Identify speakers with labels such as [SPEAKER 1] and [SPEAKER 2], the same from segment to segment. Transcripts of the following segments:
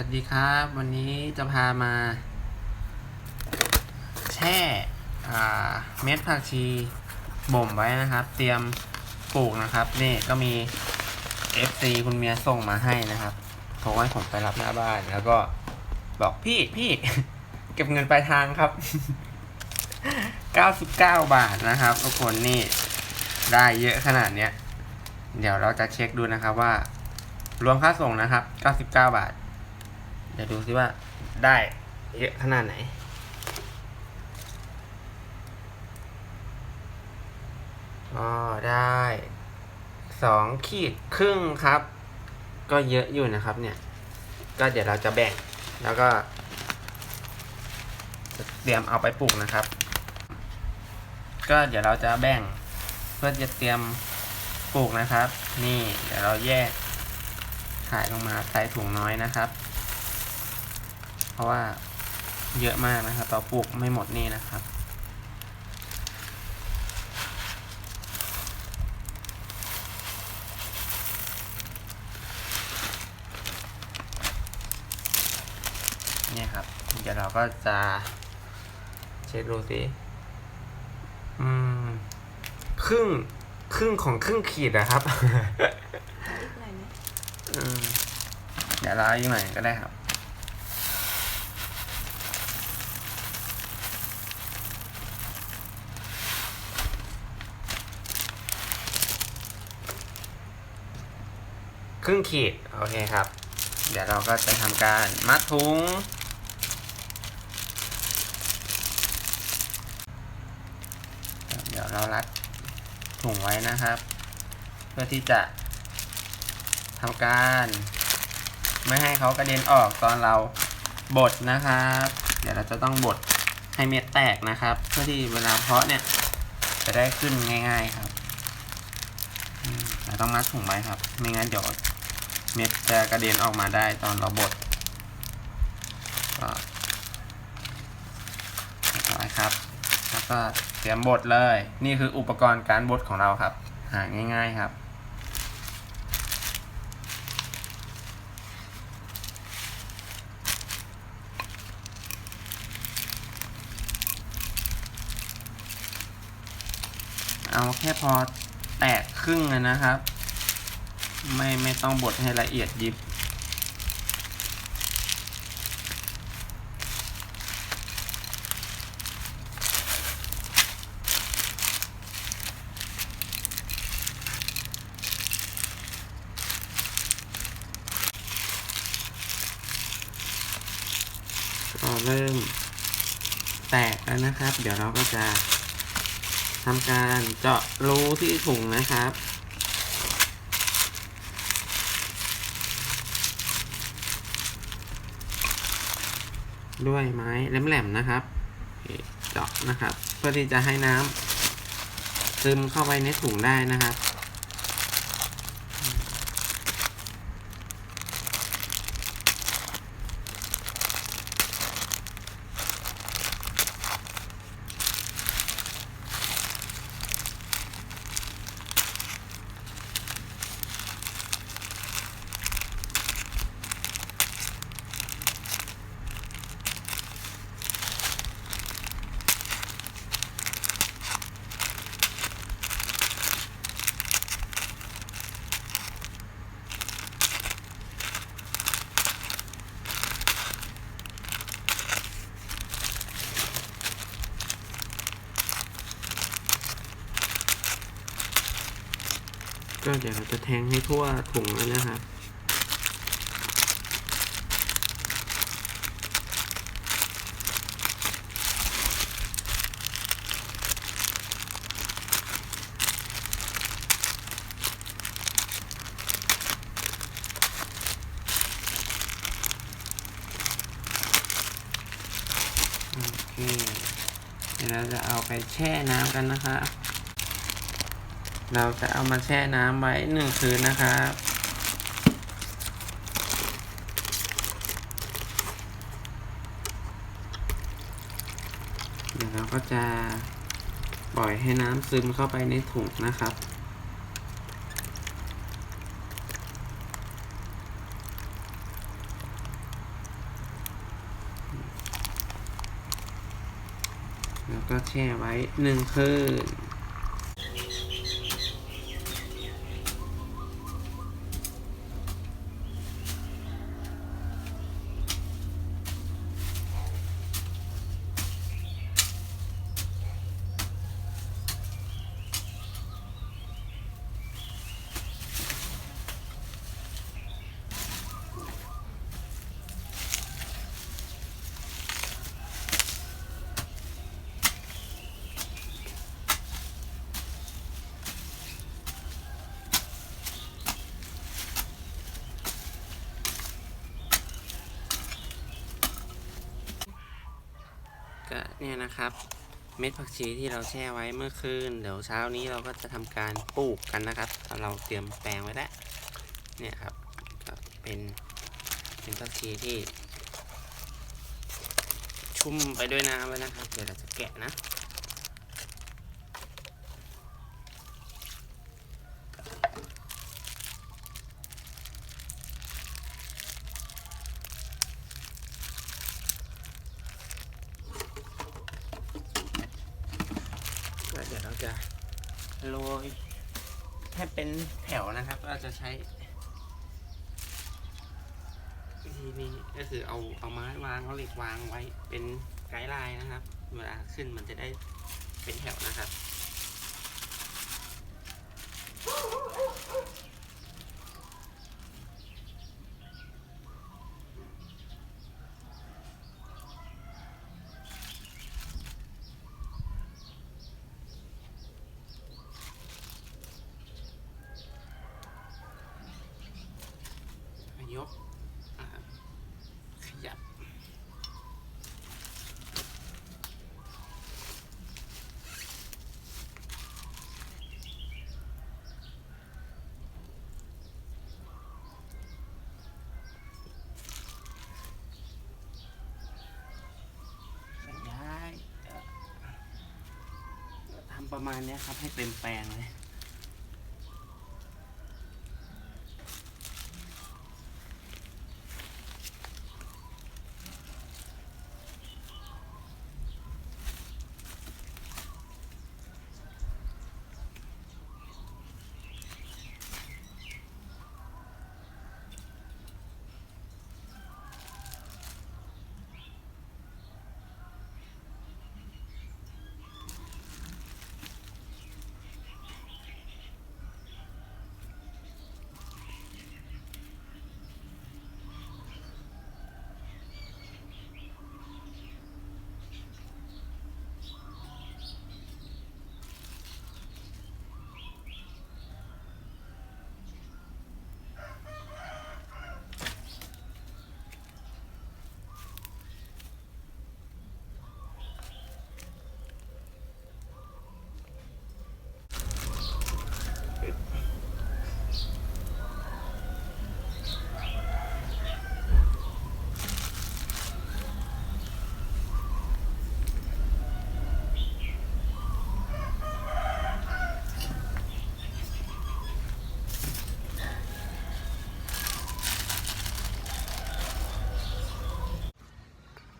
[SPEAKER 1] วัสดีครับ วันนี้จะพามา แช่เม็ดผักชีบ่มไว้นะครับ เตรียมปลูกนะครับ นี่ก็มี FC คุณเมียส่งมาให้นะครับโทรให้ผมไปรับหน้าบ้าน แล้วก็บอกพี่พี่เก็บเงินปลายทางครับ 99 บาทนะครับทุกคนนี่ได้เยอะขนาดเนี้ย เดี๋ยวเราจะเช็คดูนะครับว่า รวมค่าส่งนะครับ 99 บาท ดี๋ยวดูซิว่าได้เยอะขนาดไหน อ๋อ ได้สองขีดครึ่งครับ ก็เยอะอยู่นะครับเนี่ย ก็เดี๋ยวเราจะแบ่งแล้วก็ เตรียมเอาไปปลูกนะครับ ก็เดี๋ยวเราจะแบ่งเพื่อจะเตรียมปลูกนะครับ นี่เดี๋ยวเราแยกขายลงมาใส่ถุงน้อยนะครับ ราะว่าเยอะมากนะครับต่อปลูกไม่หมดนี่นะครับเนี่ยครับ เดี๋ยวเราก็จะเช็คดูสิอืม ครึ่ง ครึ่งของครึ่งขีดนะครับ
[SPEAKER 2] เอาอีกหน่อยไหม
[SPEAKER 1] อืมเดี๋ยวเราอีกหน่อยก็ได้ครับ รึ่งขีด โอเคครับ เดี๋ยวเราก็จะทำการมัดถุง เดี๋ยวเรารัดถุงไว้นะครับ เพื่อที่จะทำการ ไม่ให้เขากระเด็นออกตอนเราบดนะครับ เดี๋ยวเราจะต้องบดให้เม็ดแตกนะครับ เพื่อที่เวลาเพาะเนี่ยจะได้ขึ้นง่าย ๆครับเราต้องมัดถุงไว้ครับ ไม่งั้นเดี๋ยว เม็ดจะกระเด็นออกมาได้ตอนเราบดก็เรียบร้อยครับ แล้วก็เตรียมบดเลย นี่คืออุปกรณ์การบดของเราครับ หาง่ายๆครับเอาแค่พอแตกครึ่งเลยนะครับ ไม่ไม่ต้องบดให้ละเอียดยิบ ก็เริ่มแตกแล้วนะครับ เดี๋ยวเราก็จะทำการเจาะรูที่ถุงนะครับ ด้วยไม้แหลมๆนะครับเคเจาะนะครับ เพื่อที่จะให้น้ำซึมเข้าไปในถุงได้นะครับ ก็เดี๋ยวเราจะแทงให้ทั่วถุงเลยนะครับโอเคเดี๋ยวเราจะเอาไปแช่น้ำกันนะคะ เราจะเอามาแช่น้ำไว้หนึ่งคืนนะครับเดี๋ยวเราก็จะปล่อยให้น้ำซึมเข้าไปในถุงนะครับ แล้วก็แช่ไว้หนึ่งคืน เนี่ยนะครับ เม็ดผักชีที่เราแช่ไว้เมื่อคืน เดี๋ยวเช้านี้เราก็จะทำการปลูกกันนะครับ เราเตรียมแปลงไว้แล้ว เนี่ยครับก็เป็นเป็นผักชีที่ ชุ่มไปด้วยน้ำไว้นะครับ เดี๋ยวเราจะแกะนะ ก็เดี๋ยวเราจะโรย ให้เป็นแถวนะครับเราจะใช้วิธีนี้ก็คือเอาเอาไม้วางเอาเหล็กวางไว้เป็นไกด์ไลน์นะครับ เวลาขึ้นมันจะได้เป็นแถวนะครับ ยกอ่าขยับ ย้ายเอ่อทำ ประมาณเนี้ยครับให้เต็มแปลงเลย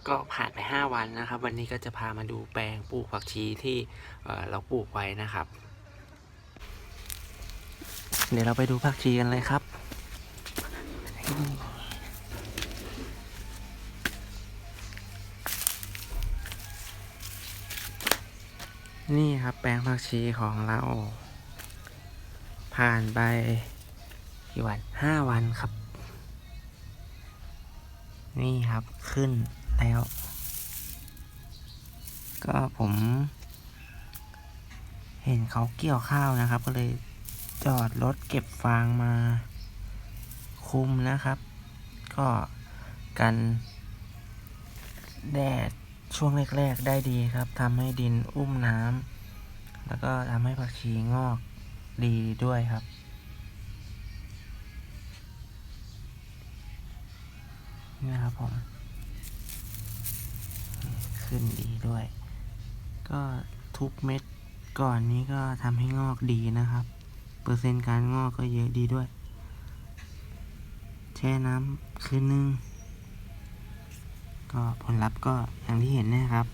[SPEAKER 1] ก็ผ่านไป 5 วันนะครับ วันนี้ก็จะพามาดูแปลงปลูกผักชีที่เเราปลูกไว้นะครับ เดี๋ยวเราไปดูผักชีกันเลยครับ นี่ครับแปลงผักชีของเราผ่านไปกี่วันห้าวันครับ นี่ครับขึ้น แล้ว ก็ผม เห็นเขาเกี่ยวข้าวนะครับ ก็เลยจอดรถเก็บฟางมาคุมนะครับ ก็กันแดดช่วงแรก ๆ ได้ดีครับทำให้ดินอุ้มน้ำแล้วก็ทำให้ผักชีงอกดีด้วยครับ นี่ครับผม ขึ้นดีด้วย ก็ทุกเม็ดก่อนนี้ก็ทำให้งอกดีนะครับ เปอร์เซ็นต์การงอกก็เยอะดีด้วย แช่น้ำคืนนึง ก็ผลลัพธ์ก็อย่างที่เห็นนะครับ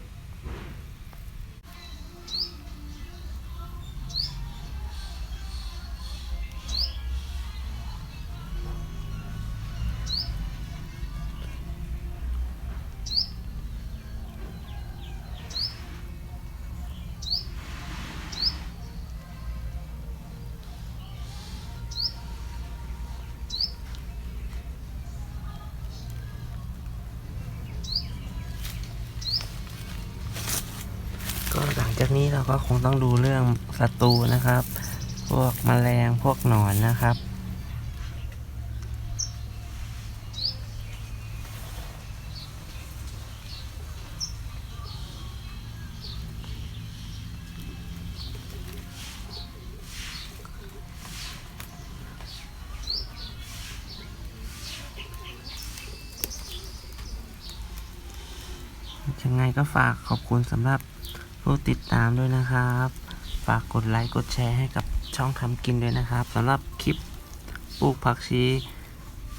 [SPEAKER 1] นี้เราก็คงต้องดูเรื่องศัตรูนะครับ พวกแมลงพวกหนอนนะครับ ยังไงก็ฝากขอบคุณสำหรับ ผู้ติดตามด้วยนะครับ ฝากกดไลค์กดแชร์ให้กับช่องทำกินด้วยนะครับสำหรับคลิปปลูกผักชี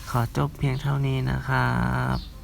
[SPEAKER 1] ขอจบเพียงเท่านี้นะครับ